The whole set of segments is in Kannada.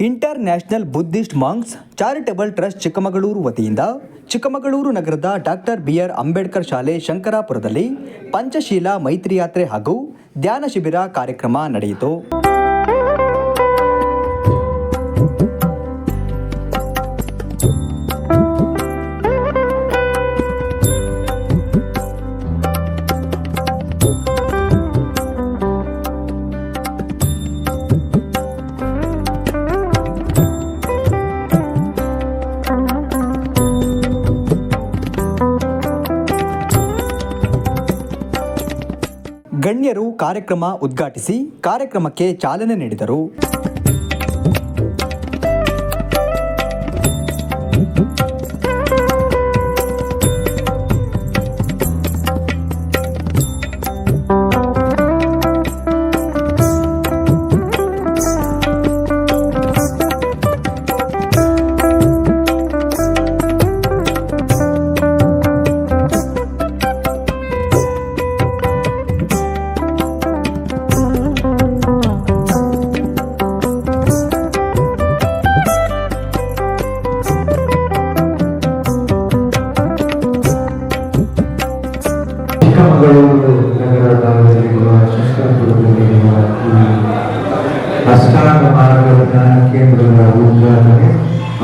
International Buddhist monks charitable trust Chikkamagaluru ವತಿಯಿಂದ ಚಿಕ್ಕಮಗಳೂರು ನಗರದ ಡಾಕ್ಟರ್ ಬಿಆರ್ ಅಂಬೇಡ್ಕರ್ ಶಾಲೆ ಶಂಕರಾಪುರದಲ್ಲಿ ಪಂಚಶೀಲ ಮೈತ್ರಿ ಯಾತ್ರೆ ಹಾಗೂ ಧ್ಯಾನ ಶಿಬಿರ ಕಾರ್ಯಕ್ರಮ ನಡೆಯಿತು. ಗಣ್ಯರು ಕಾರ್ಯಕ್ರಮ ಉದ್ಘಾಟಿಸಿ ಕಾರ್ಯಕ್ರಮಕ್ಕೆ ಚಾಲನೆ ನೀಡಿದರು.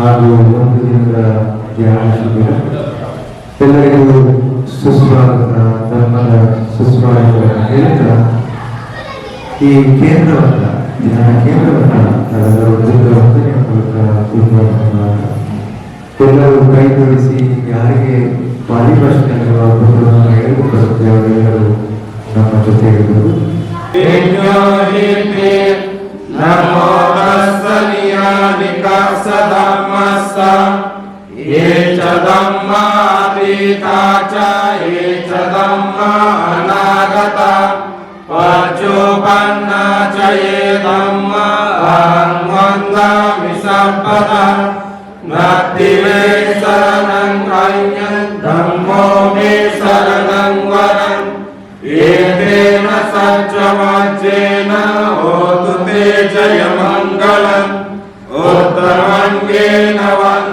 ಹಾಗೂ ಒಂದು ದಿನದ ಧ್ಯಾನ ಶಿಬಿರ ಎಲ್ಲರಿಗೂ ಸುಸ್ವಾಗತ ಧರ್ಮದ ಸುಸ್ವಾಗತ ಹೇಳ್ತಾ ಈ ಕೇಂದ್ರವನ್ನ, ಧ್ಯಾನ ಕೇಂದ್ರವನ್ನ ಅದರ ಉದ್ಯೋಗ. ಎಲ್ಲರೂ ಕೈ ಜೋಡಿಸಿ, ಯಾರಿಗೆ ಪಾಲಿಭಾಷೆಯಲ್ಲಿರುವ ಪದಗಳನ್ನು ನಮ್ಮ ಬರುತ್ತೆ ಅವರೆಲ್ಲರೂ ನಮ್ಮ ಜೊತೆ ಇರುವುದು ये च धम्मातीता च ये च धम्मा अनागता। पचोपन्ना च ये धम्मा अहं वन्दामि सर्वदा नास्ति मे शरणं अन्यं धम्मो मे शरणं वरम् एतेन सज्जवाच्येन होतु ते जयमङ्गलम्। उत्तमङ्गेन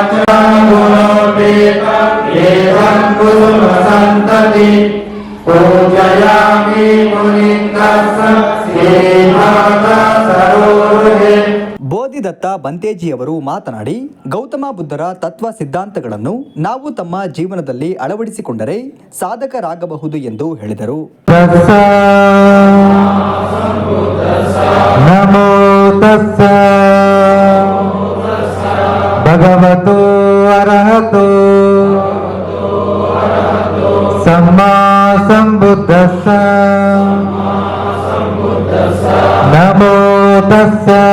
ये सा भगवतो सापकसङ्गो आहुनेयो पाहुनेयो दक्षिणेयो अञ्जलिकरणीयो अनुत्तरं पुण्यकेतं लोकस्वामी नमो तस्साट्टार्यपुत्रवन्भासङ्गस्य ये च सङ्गातीता च गुणोपेतम् एवं कुसुमसन्तति पूजयामि मुनिन्दस्य श्रीमाता सरोरुहे ಬೋಧಿದತ್ತ ಬಂತೇಜಿಯವರು ಮಾತನಾಡಿ ಗೌತಮ ಬುದ್ಧರ ತತ್ವ ಸಿದ್ಧಾಂತಗಳನ್ನು ನಾವು ತಮ್ಮ ಜೀವನದಲ್ಲಿ ಅಳವಡಿಸಿಕೊಂಡರೆ ಸಾಧಕರಾಗಬಹುದು ಎಂದು ಹೇಳಿದರು ತಸ್ಸ ನಮೋ Bhagavato Arahato. Sama Sambuddhasa Namo Tassa.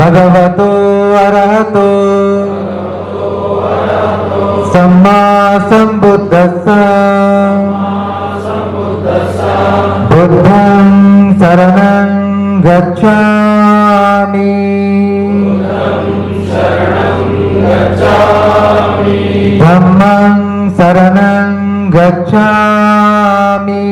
Bhagavato Arahato. Sama Sambuddhasa Buddham Saranam Gacchami. தம்மங் சரணங் கச்சாமி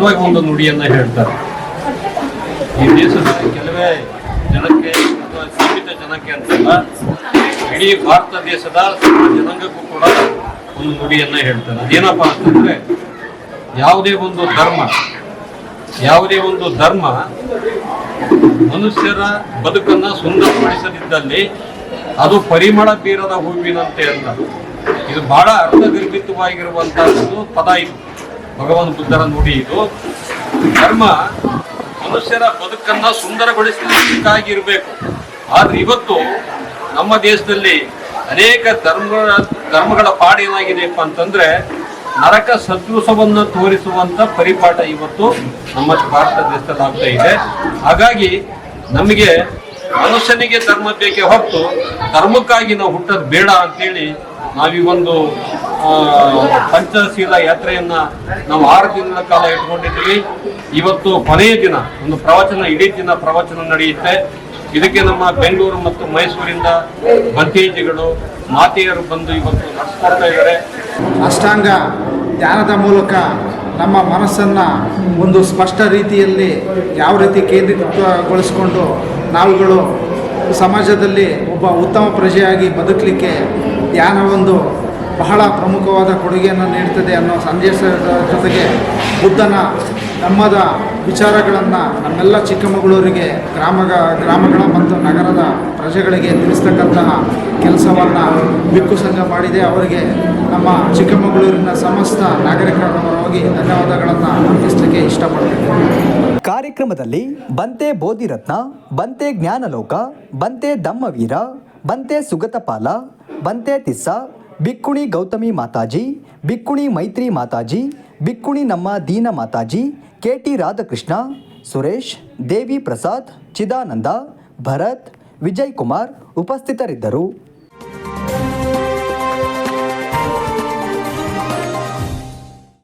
ಸ್ಪಷ್ಟವಾಗಿ ಒಂದು ನುಡಿಯನ್ನ ಹೇಳ್ತಾರೆ. ಈ ದೇಶದಲ್ಲಿ ಕೆಲವೇ ಜನಕ್ಕೆ ಅಥವಾ ಸೀಮಿತ ಜನಕ್ಕೆ ಅಂತಲ್ಲ ಇಡೀ ಭಾರತ ದೇಶದ ಜನಾಂಗಕ್ಕೂ ಕೂಡ ಒಂದು ನುಡಿಯನ್ನ ಹೇಳ್ತಾರೆ. ಅದೇನಪ್ಪ ಅಂತಂದ್ರೆ, ಯಾವುದೇ ಒಂದು ಧರ್ಮ, ಯಾವುದೇ ಒಂದು ಧರ್ಮ ಮನುಷ್ಯರ ಬದುಕನ್ನ ಸುಂದರಗೊಳಿಸದಿದ್ದಲ್ಲಿ ಅದು ಪರಿಮಳ ಬೀರದ ಹೂವಿನಂತೆ ಅಲ್ಲ. ಇದು ಬಹಳ ಅರ್ಥಗರ್ಭಿತವಾಗಿರುವಂತಹ ಒಂದು ಪದ ಇದು. ಭಗವಾನ್ ಬುದ್ಧರ ನುಡಿ ಇದು. ಧರ್ಮ ಮನುಷ್ಯರ ಬದುಕನ್ನ ಸುಂದರಗೊಳಿಸಲಿಕ್ಕಾಗಿರ್ಬೇಕು ಆದ್ರೆ ಇವತ್ತು ನಮ್ಮ ದೇಶದಲ್ಲಿ ಅನೇಕ ಧರ್ಮಗಳ ಧರ್ಮಗಳ ಪಾಡೇನಾಗಿದೆಯಪ್ಪ ಅಂತಂದ್ರೆ ನರಕ ಸದೃಶವನ್ನು ತೋರಿಸುವಂತ ಪರಿಪಾಠ ಇವತ್ತು ನಮ್ಮ ಭಾರತ ದೇಶದಲ್ಲಿ ಆಗ್ತಾ ಇದೆ. ಹಾಗಾಗಿ ನಮಗೆ ಮನುಷ್ಯನಿಗೆ ಧರ್ಮ ಬೇಕೇ ಹೊತ್ತು ಧರ್ಮಕ್ಕಾಗಿ ನಾವು ಹುಟ್ಟೋದು ಬೇಡ ಅಂತೇಳಿ ನಾವೀಗೊಂದು ಒಂದು ಪಂಚಶೀಲ ಯಾತ್ರೆಯನ್ನ ನಾವು ಆರು ದಿನಗಳ ಕಾಲ ಇಟ್ಕೊಂಡಿದ್ದೀವಿ. ಇವತ್ತು ಕೊನೆಯ ದಿನ, ಒಂದು ಪ್ರವಚನ, ಇಡೀ ದಿನ ಪ್ರವಚನ ನಡೆಯುತ್ತೆ. ಇದಕ್ಕೆ ನಮ್ಮ ಬೆಂಗಳೂರು ಮತ್ತು ಮೈಸೂರಿಂದ ಭಂತೇಜಿಗಳು ಮಾತೆಯರು ಬಂದು ಇವತ್ತು ನಡೆಸ್ಕೊಡ್ತಾ ಇದ್ದಾರೆ. ಅಷ್ಟಾಂಗ ಧ್ಯಾನದ ಮೂಲಕ ನಮ್ಮ ಮನಸ್ಸನ್ನು ಒಂದು ಸ್ಪಷ್ಟ ರೀತಿಯಲ್ಲಿ ಯಾವ ರೀತಿ ಕೇಂದ್ರೀಕೃತಗೊಳಿಸಿಕೊಂಡು ನಾವುಗಳು ಸಮಾಜದಲ್ಲಿ ಒಬ್ಬ ಉತ್ತಮ ಪ್ರಜೆಯಾಗಿ ಬದುಕಲಿಕ್ಕೆ ಧ್ಯಾನ ಒಂದು ಬಹಳ ಪ್ರಮುಖವಾದ ಕೊಡುಗೆಯನ್ನು ನೀಡ್ತದೆ ಅನ್ನೋ ಸಂದೇಶದ ಜೊತೆಗೆ ಬುದ್ಧನ ನಮ್ಮದ ವಿಚಾರಗಳನ್ನು ನಮ್ಮೆಲ್ಲ ಚಿಕ್ಕಮಗಳೂರಿಗೆ ಗ್ರಾಮ ಗ್ರಾಮಗಳ ಮತ್ತು ನಗರದ ಪ್ರಜೆಗಳಿಗೆ ತಿಳಿಸ್ತಕ್ಕಂತಹ ಕೆಲಸವನ್ನು ಬಿಕ್ಕು ಸಂಘ ಮಾಡಿದೆ. ಅವರಿಗೆ ನಮ್ಮ ಚಿಕ್ಕಮಗಳೂರಿನ ಸಮಸ್ತ ನಾಗರಿಕರ ಹೋಗಿ ಧನ್ಯವಾದಗಳನ್ನು ಅರ್ಪಿಸಲಿಕ್ಕೆ ಇಷ್ಟಪಡ್ತೇನೆ. ಕಾರ್ಯಕ್ರಮದಲ್ಲಿ ಬಂತೆ ಬೋಧಿರತ್ನ, ಬಂತೆ ಜ್ಞಾನಲೋಕ, ಬಂತೆ ದಮ್ಮವೀರ ಬಂತೆ ಸುಗತಪಾಲ ಬಂತೆ ತಿಸ್ಸ, ಬಿಕ್ಕುಣಿ ಗೌತಮಿ ಮಾತಾಜಿ, ಬಿಕ್ಕುಣಿ ಮೈತ್ರಿ ಮಾತಾಜಿ, ಬಿಕ್ಕುಣಿ ನಮ್ಮ ದೀನ ಮಾತಾಜಿ ಕೆ ಟಿ ರಾಧಾಕೃಷ್ಣ, ಸುರೇಶ್, ದೇವಿ ಪ್ರಸಾದ್, ಚಿದಾನಂದ, ಭರತ್, ವಿಜಯ್ ಕುಮಾರ್ ಉಪಸ್ಥಿತರಿದ್ದರು.